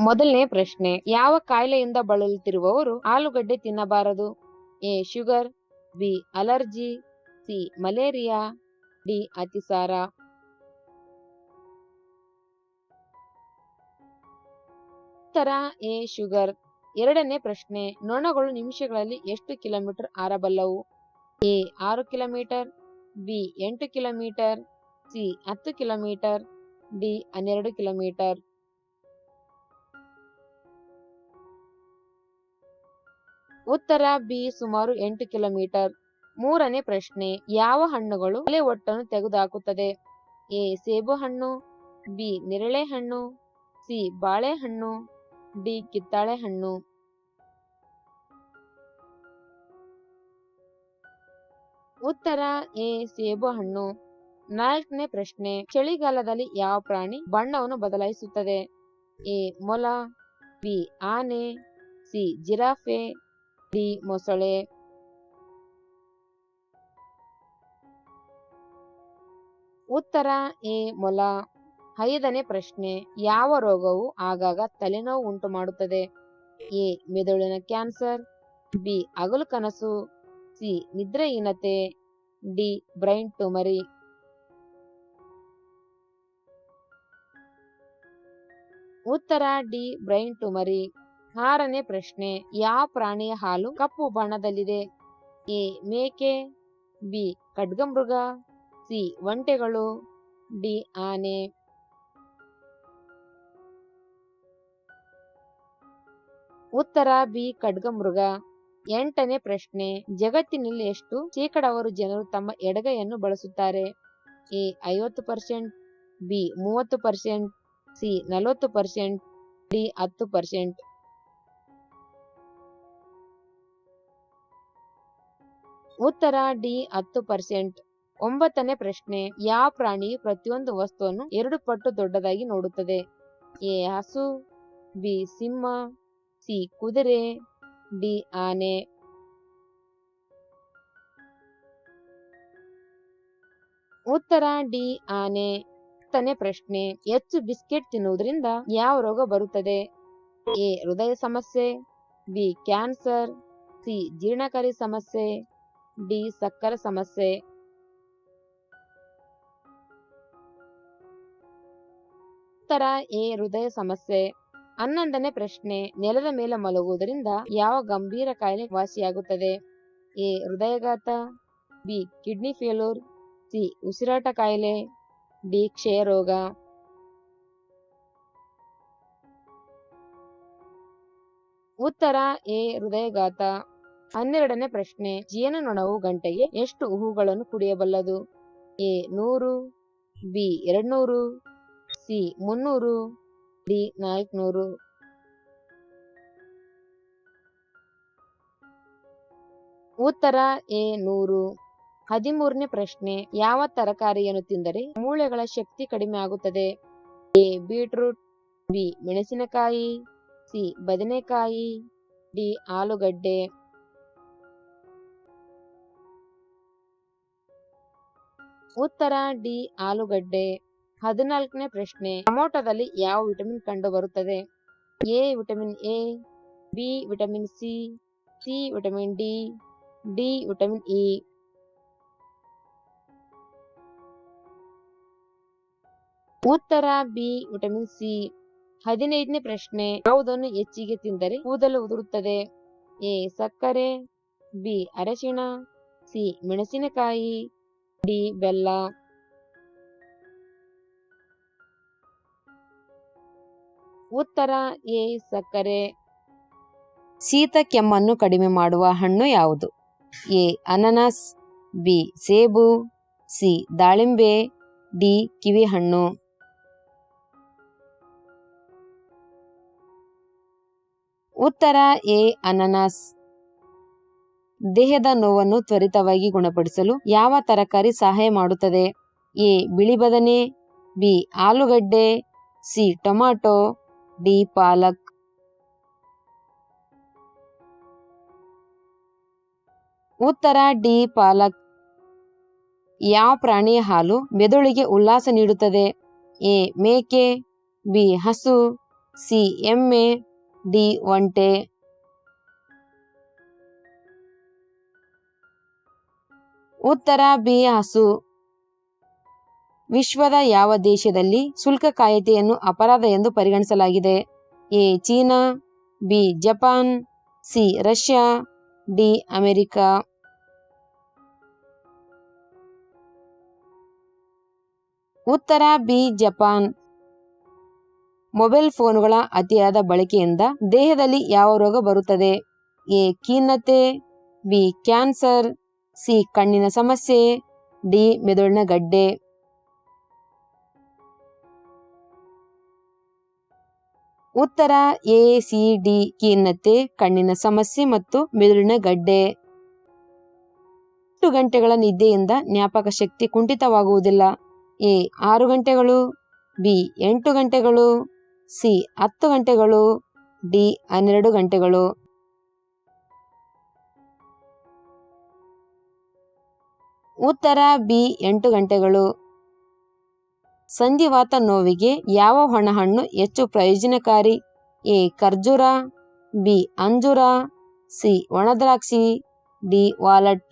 ಮೊದಲನೇ ಪ್ರಶ್ನೆ, ಯಾವ ಕಾಯಿಲೆಯಿಂದ ಬಳಲುತ್ತಿರುವವರು ಆಲೂಗಡ್ಡೆ ತಿನ್ನಬಾರದು? A, sugar, B, allergy, C, malaria, D, ಅತಿಸಾರ. ಉತ್ತರ, ಎ, ಶುಗರ್. ಎರಡನೇ ಪ್ರಶ್ನೆ, ನೊಣಗಳು ನಿಮಿಷಗಳಲ್ಲಿ ಎಷ್ಟು ಕಿಲೋಮೀಟರ್ ಆರಬಲ್ಲವು? ಎ, ಆರು ಕಿಲೋಮೀಟರ್, ಬಿ, ಎಂಟು ಕಿಲೋಮೀಟರ್, ಸಿ, ಹತ್ತು ಕಿಲೋಮೀಟರ್, ಡಿ, ಹನ್ನೆರಡು ಕಿಲೋಮೀಟರ್. ಉತ್ತರ ಬಿ ಸುಮಾರು ಎಂಟು ಕಿಲೋಮೀಟರ್. ಮೂರನೇ ಪ್ರಶ್ನೆ, ಯಾವ ಹಣ್ಣುಗಳು ಎಲೆ ಒಟ್ಟನ್ನು ತೆಗೆದುಹಾಕುತ್ತದೆ? ಎ, ಸೇಬು ಹಣ್ಣು, ಬಿ, ನೇರಳೆ ಹಣ್ಣು, ಸಿ ಬಾಳೆಹಣ್ಣು ಡಿ, ಕಿತ್ತಾಳೆ ಹಣ್ಣು. ಉತ್ತರ ಎ, ಸೇಬು ಹಣ್ಣು. ನಾಲ್ಕನೇ ಪ್ರಶ್ನೆ, ಚಳಿಗಾಲದಲ್ಲಿ ಯಾವ ಪ್ರಾಣಿ ಬಣ್ಣವನ್ನು ಬದಲಾಯಿಸುತ್ತದೆ? ಎ, ಮೊಲ, ಬಿ, ಆನೆ, ಸಿ, ಜಿರಾಫೆ ಮೊಸಳೆ ಉತ್ತರ ಎ ಮೊಲ. ಐದನೇ ಪ್ರಶ್ನೆ. ಯಾವ ರೋಗವು ಆಗಾಗ ತಲೆನೋವು ಉಂಟು ಮಾಡುತ್ತದೆ? ಎ. ಮೆದುಳಿನ ಕ್ಯಾನ್ಸರ್. ಬಿ. ಅಗಲು ಕನಸು. ಸಿ. ನಿದ್ರೆಹೀನತೆ ಡಿ. ಬ್ರೈನ್ ಟ್ಯೂಮರಿ ಉತ್ತರ ಡಿ. ಬ್ರೈನ್ ಟ್ಯೂಮರಿ ಆರನೇ ಪ್ರಶ್ನೆ ಯಾವ ಪ್ರಾಣಿಯ ಹಾಲು ಕಪ್ಪು ಬಣ್ಣದಲ್ಲಿದೆ? ಎ, ಮೇಕೆ, ಬಿ, ಖಡ್ಗಮೃಗ, ಸಿ, ಒಂಟೆಗಳು, ಡಿ, ಆನೆ. ಉತ್ತರ, ಬಿ, ಖಡ್ಗಮೃಗ. ಎಂಟನೇ ಪ್ರಶ್ನೆ, ಜಗತ್ತಿನಲ್ಲಿ ಎಷ್ಟು ಶೇಕಡಾವರು ಜನರು ತಮ್ಮ ಎಡಗೈಯನ್ನು ಬಳಸುತ್ತಾರೆ? ಎ, ಐವತ್ತು ಪರ್ಸೆಂಟ್, ಬಿ, ಮೂವತ್ತು ಪರ್ಸೆಂಟ್, ಸಿ, ನಲವತ್ತು ಪರ್ಸೆಂಟ್, ಡಿ, ಹತ್ತು ಪರ್ಸೆಂಟ್. ಉತ್ತರ ಡಿ ಹತ್ತು ಪರ್ಸೆಂಟ್. ಒಂಬತ್ತನೇ ಪ್ರಶ್ನೆ ಯಾವ ಪ್ರಾಣಿ ಪ್ರತಿಯೊಂದು ವಸ್ತುವನ್ನು ಎರಡು ಪಟ್ಟು ದೊಡ್ಡದಾಗಿ ನೋಡುತ್ತದೆ? ಎ, ಹಸು, ಬಿ, ಸಿಂಹ, ಸಿ, ಕುದುರೆ, ಡಿ, ಆನೆ. ಉತ್ತರ ಡಿ, ಆನೆ. ಹತ್ತನೇ ಪ್ರಶ್ನೆ, ಹೆಚ್ಚು ಬಿಸ್ಕೆಟ್ ತಿನ್ನುವುದರಿಂದ ಯಾವ ರೋಗ ಬರುತ್ತದೆ? ಎ, ಹೃದಯ ಸಮಸ್ಯೆ, ಬಿ, ಕ್ಯಾನ್ಸರ್, ಸಿ, ಜೀರ್ಣಕಾರಿ ಸಮಸ್ಯೆ ಡಿ ಸಕ್ಕರೆ ಸಮಸ್ಯೆ. ಉತ್ತರ ಎ, ಹೃದಯ ಸಮಸ್ಯೆ. ಹನ್ನೊಂದನೇ ಪ್ರಶ್ನೆ, ನೆಲದ ಮೇಲೆ ಮಲಗುವುದರಿಂದ ಯಾವ ಗಂಭೀರ ಕಾಯಿಲೆ ವಾಸಿಯಾಗುತ್ತದೆ? ಎ, ಹೃದಯಘಾತ, ಬಿ, ಕಿಡ್ನಿ ಫೇಲೂರ್ ಸಿ, ಉಸಿರಾಟ ಕಾಯಿಲೆ, ಡಿ, ಕ್ಷಯರೋಗ. ಉತ್ತರ ಎ, ಹೃದಯಘಾತ. ಹನ್ನೆರಡನೇ ಪ್ರಶ್ನೆ ಜೇನುನೊಣವು ಗಂಟೆಗೆ ಎಷ್ಟು ಹೂಗಳನ್ನು ಕುಡಿಯಬಲ್ಲದು? ಎ, ನೂರು, ಬಿ, ಎರಡ್ನೂರು, ಸಿ, ಮುನ್ನೂರು, ಡಿ, ನಾಲ್ಕುನೂರು. ಉತ್ತರ, ಎ, ನೂರು. ಹದಿಮೂರನೇ ಪ್ರಶ್ನೆ, ಯಾವ ತರಕಾರಿಯನ್ನು ತಿಂದರೆ ಮೂಳೆಗಳ ಶಕ್ತಿ ಕಡಿಮೆ ಆಗುತ್ತದೆ? ಎ, ಬೀಟ್ರೂಟ್, ಬಿ, ಮೆಣಸಿನಕಾಯಿ, ಸಿ, ಬದನೆಕಾಯಿ, ಡಿ, ಆಲೂಗಡ್ಡೆ. ಉತ್ತರ ಡಿ, ಆಲೂಗಡ್ಡೆ. ಹದಿನಾಲ್ಕನೇ ಪ್ರಶ್ನೆ, ಟೊಮೊಟೊದಲ್ಲಿ ಯಾವ ವಿಟಮಿನ್ ಕಂಡು ಬರುತ್ತದೆ A, vitamin A, B, vitamin C C, vitamin D D, vitamin E. ಉತ್ತರ ಬಿ, ವಿಟಮಿನ್ ಸಿ. ಹದಿನೈದನೇ ಪ್ರಶ್ನೆ, ಯಾವುದನ್ನು ಹೆಚ್ಚಿಗೆ ತಿಂದರೆ ಕೂದಲು ಉದುರುತ್ತದೆ? ಎ, ಸಕ್ಕರೆ, ಬಿ, ಅರಶಿಣ, ಸಿ, ಮೆಣಸಿನಕಾಯಿ ಡಿ ಬೆಲ್ಲ. ಉತ್ತರ, ಎ, ಸಕ್ಕರೆ. ಶೀತ ಕೆಮ್ಮನ್ನು ಕಡಿಮೆ ಮಾಡುವ ಹಣ್ಣು ಯಾವುದು? ಎ, ಅನನಸ್, ಬಿ, ಸೇಬು, ಸಿ, ದಾಳಿಂಬೆ, ಡಿ ಕಿವಿ ಹಣ್ಣು ಉತ್ತರ, ಎ, ಅನನಸ್. ದೇಹದ ನೋವನ್ನು ತ್ವರಿತವಾಗಿ ಗುಣಪಡಿಸಲು ಯಾವ ತರಕಾರಿ ಸಹಾಯ ಮಾಡುತ್ತದೆ? ಎ. ಬಿಳಿ ಬದನೆ ಬಿ. ಆಲೂಗಡ್ಡೆ, ಸಿ. Tomato D. ಪಾಲಕ್. ಉತ್ತರ, ಡಿ. ಪಾಲಕ್. ಯಾವ ಪ್ರಾಣಿಯ ಹಾಲು ಮೆದುಳಿಗೆ ಉಲ್ಲಾಸ ನೀಡುತ್ತದೆ? ಎ. ಮೇಕೆ, ಬಿ. ಹಸು, ಸಿ. ಎಮ್ಮೆ, ಡಿ. ಒಂಟೆ. ಉತ್ತರ ಬಿ ಹಸು. ವಿಶ್ವದ ಯಾವ ದೇಶದಲ್ಲಿ ಶುಲ್ಕ ಕಾಯಿತೆಯನ್ನು ಅಪರಾಧ ಎಂದು ಪರಿಗಣಿಸಲಾಗಿದೆ? A, China, B, Japan, C, Russia, D, America. ಉತ್ತರ ಬಿ, ಜಪಾನ್. ಮೊಬೈಲ್ ಫೋನುಗಳ ಅತಿಯಾದ ಬಳಕೆಯಿಂದ ದೇಹದಲ್ಲಿ ಯಾವ ರೋಗ ಬರುತ್ತದೆ? ಎ ಖಿನ್ನತೆ ಬಿ, ಕ್ಯಾನ್ಸರ್ ಸಿ, ಕಣ್ಣಿನ ಸಮಸ್ಯೆ, ಡಿ, ಮೆದುಳಿನ ಗಡ್ಡೆ. ಉತ್ತರ, ಎ, ಸಿ, ಡಿ ಖಿನ್ನತೆ ಕಣ್ಣಿನ ಸಮಸ್ಯೆ ಮತ್ತು ಮೆದುಳಿನ ಗಡ್ಡೆ. ಎಂಟು ಗಂಟೆಗಳ ನಿದ್ದೆಯಿಂದ ಜ್ಞಾಪಕ ಶಕ್ತಿ ಕುಂಠಿತವಾಗುವುದಿಲ್ಲ. ಎ, ಆರು ಗಂಟೆಗಳು, ಬಿ, ಎಂಟು ಗಂಟೆಗಳು, ಸಿ, ಹತ್ತು ಗಂಟೆಗಳು, ಡಿ, ಹನ್ನೆರಡು ಗಂಟೆಗಳು. ಉತ್ತರ ಬಿ, ಎಂಟು ಗಂಟೆಗಳು. ಸಂಧಿವಾತ ನೋವಿಗೆ ಯಾವ ಹಣ್ಣು ಹೆಚ್ಚು ಪ್ರಯೋಜನಕಾರಿ? ಎ, ಖರ್ಜೂರ, ಬಿ, ಅಂಜೂರ, ಸಿ, ಒಣದ್ರಾಕ್ಷಿ, ಡಿ, ವಾಲಟ್.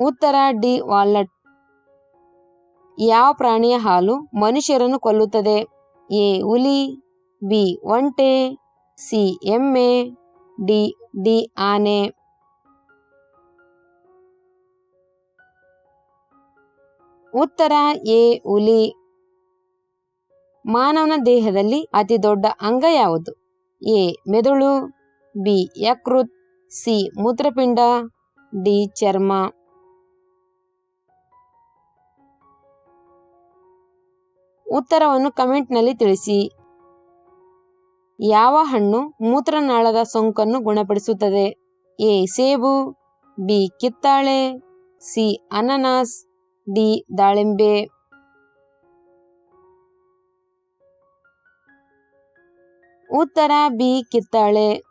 ಉತ್ತರ ಡಿ ವಾಲ್ನಟ್ ಯಾವ ಪ್ರಾಣಿಯ ಹಾಲು ಮನುಷ್ಯರನ್ನು ಕೊಲ್ಲುತ್ತದೆ? ಎ, ಹುಲಿ, ಬಿ, ಒಂಟೆ, ಸಿ, ಎಮ್ಮೆ. ಡಿ ಡಿ ಆನೆ. ಉತ್ತರ, ಎ ಉಲಿ ಮಾನವನ ದೇಹದಲ್ಲಿ ಅತಿ ದೊಡ್ಡ ಅಂಗ ಯಾವುದು? ಎ, ಮೆದುಳು, ಬಿ, ಯಕೃತ್, ಸಿ, ಮೂತ್ರಪಿಂಡ, ಡಿ, ಚರ್ಮ. ಉತ್ತರವನ್ನು ಕಮೆಂಟ್ನಲ್ಲಿ ತಿಳಿಸಿ. ಯಾವ ಹಣ್ಣು ಮೂತ್ರನಾಳದ ಸೋಂಕನ್ನು ಗುಣಪಡಿಸುತ್ತದೆ? ಎ. ಸೇಬು, ಬಿ. ಕಿತ್ತಾಳೆ, ಸಿ. ಅನನಾಸ್, ಡಿ. ದಾಳಿಂಬೆ. ಉತ್ತರ, ಬಿ. ಕಿತ್ತಾಳೆ.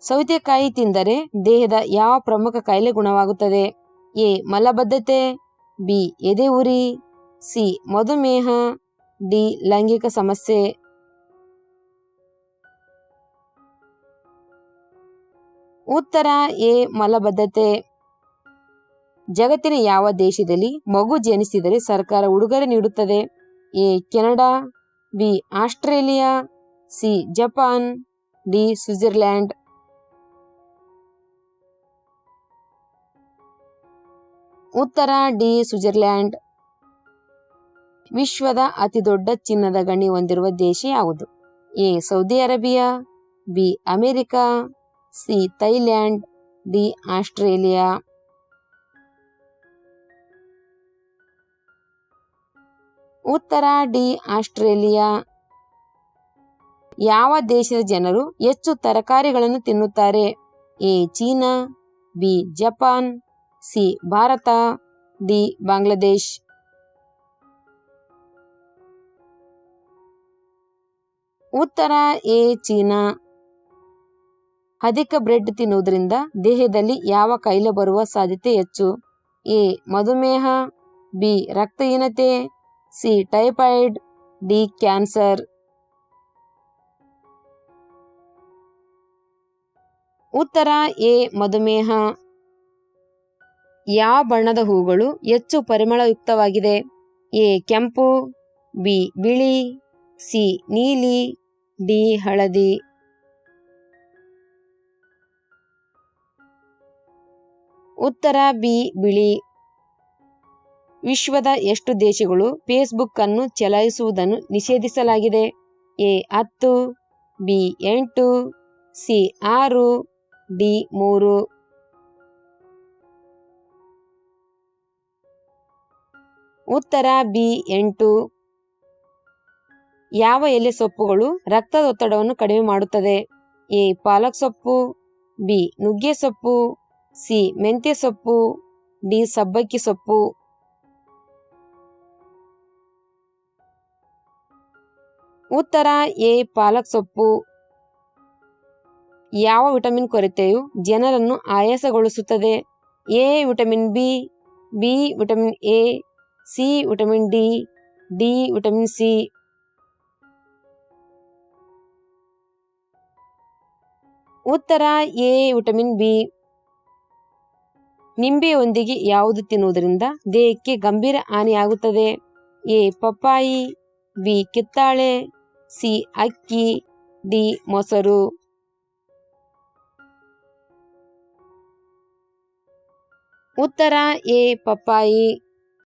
ಸೌತೆಕಾಯಿ ತಿಂದರೆ ದೇಹದ ಯಾವ ಪ್ರಮುಖ ಕಾಯಿಲೆ ಗುಣವಾಗುತ್ತದೆ? ಎ. ಮಲಬದ್ಧತೆ, ಬಿ. ಎದೆ ಉರಿ ಸಿ. ಮಧುಮೇಹ, ಡಿ. ಲೈಂಗಿಕ ಸಮಸ್ಯೆ. ಉತ್ತರ ಎ, ಮಲಬದ್ಧತೆ. ಜಗತ್ತಿನ ಯಾವ ದೇಶದಲ್ಲಿ ಮಗು ಜನಿಸಿದರೆ ಸರ್ಕಾರ ಉಡುಗೊರೆ ನೀಡುತ್ತದೆ? A, Canada, B, Australia, C, Japan, D, Switzerland. ಉತ್ತರ ಡಿ, ಸ್ವಿಟ್ಜರ್ಲ್ಯಾಂಡ್. ವಿಶ್ವದ ಅತಿದೊಡ್ಡ ಚಿನ್ನದ ಗಣಿ ಹೊಂದಿರುವ ದೇಶ ಯಾವುದು? A, Saudi Arabia, B, America C. Thailand, D. Australia. ಉತ್ತರ, ಡಿ. ಆಸ್ಟ್ರೇಲಿಯಾ. ಯಾವ ದೇಶದ ಜನರು ಹೆಚ್ಚು ತರಕಾರಿಗಳನ್ನು ತಿನ್ನುತ್ತಾರೆ? A. China, B. Japan, C. Bharat, D. Bangladesh. ಉತ್ತರ, ಎ. ಚೀನಾ. ಅಧಿಕ ಬ್ರೆಡ್ ತಿನ್ನುವುದರಿಂದ ದೇಹದಲ್ಲಿ ಯಾವ ಕಾಯಿಲೆ ಬರುವ ಸಾಧ್ಯತೆ ಹೆಚ್ಚು? ಎ. ಮಧುಮೇಹ. ಬಿ. ರಕ್ತಹೀನತೆ. ಸಿ. ಟೈಫಾಯ್ಡ್. ಡಿ. ಕ್ಯಾನ್ಸರ್. ಉತ್ತರ ಎ. ಮಧುಮೇಹ. ಯಾವ ಬಣ್ಣದ ಹೂಗಳು ಹೆಚ್ಚು ಪರಿಮಳಯುಕ್ತವಾಗಿದೆ? ಎ. ಕೆಂಪು. ಬಿ. ಬಿಳಿ. ಸಿ. ನೀಲಿ. ಡಿ. ಹಳದಿ. ಉತ್ತರ ಬಿ ಬಿಳಿ. ವಿಶ್ವದ ಎಷ್ಟು ದೇಶಗಳು ಫೇಸ್ಬುಕ್ ಅನ್ನು ಚಲಾಯಿಸುವುದನ್ನು ನಿಷೇಧಿಸಲಾಗಿದೆ? ಎ ಹತ್ತು, ಬಿ ಎಂಟು, ಸಿ ಆರು, ಡಿ ಮೂರು. ಉತ್ತರ ಬಿ ಎಂಟು. ಯಾವ ಎಲೆ ಸೊಪ್ಪುಗಳು ರಕ್ತದೊತ್ತಡವನ್ನು ಕಡಿಮೆ ಮಾಡುತ್ತದೆ? ಎ ಪಾಲಕ್ ಸೊಪ್ಪು, ಬಿ ನುಗ್ಗೆ ಸೊಪ್ಪು ಸಿ, ಮೆಂತ್ಯ ಸೊಪ್ಪು, ಡಿ, ಸಬ್ಬಕ್ಕಿ ಸೊಪ್ಪು. ಉತ್ತರ, ಎ, ಪಾಲಕ್ ಸೊಪ್ಪು. ಯಾವ ವಿಟಮಿನ್ ಕೊರತೆಯು ಜನರನ್ನು ಆಯಾಸಗೊಳಿಸುತ್ತದೆ? A, vitamin B B, vitamin A, C, vitamin D D, vitamin C. ಉತ್ತರ, ಎ, ವಿಟಮಿನ್ ಬಿ. ನಿಂಬೆಯೊಂದಿಗೆ ಯಾವುದು ತಿನ್ನುವುದರಿಂದ ದೇಹಕ್ಕೆ ಗಂಭೀರ ಹಾನಿಯಾಗುತ್ತದೆ. ಎ. ಪಪ್ಪಾಯಿ, ಬಿ. ಕಿತ್ತಾಳೆ, ಸಿ. ಅಕ್ಕಿ, ಡಿ. ಮೊಸರು. ಉತ್ತರ ಎ. ಪಪ್ಪಾಯಿ.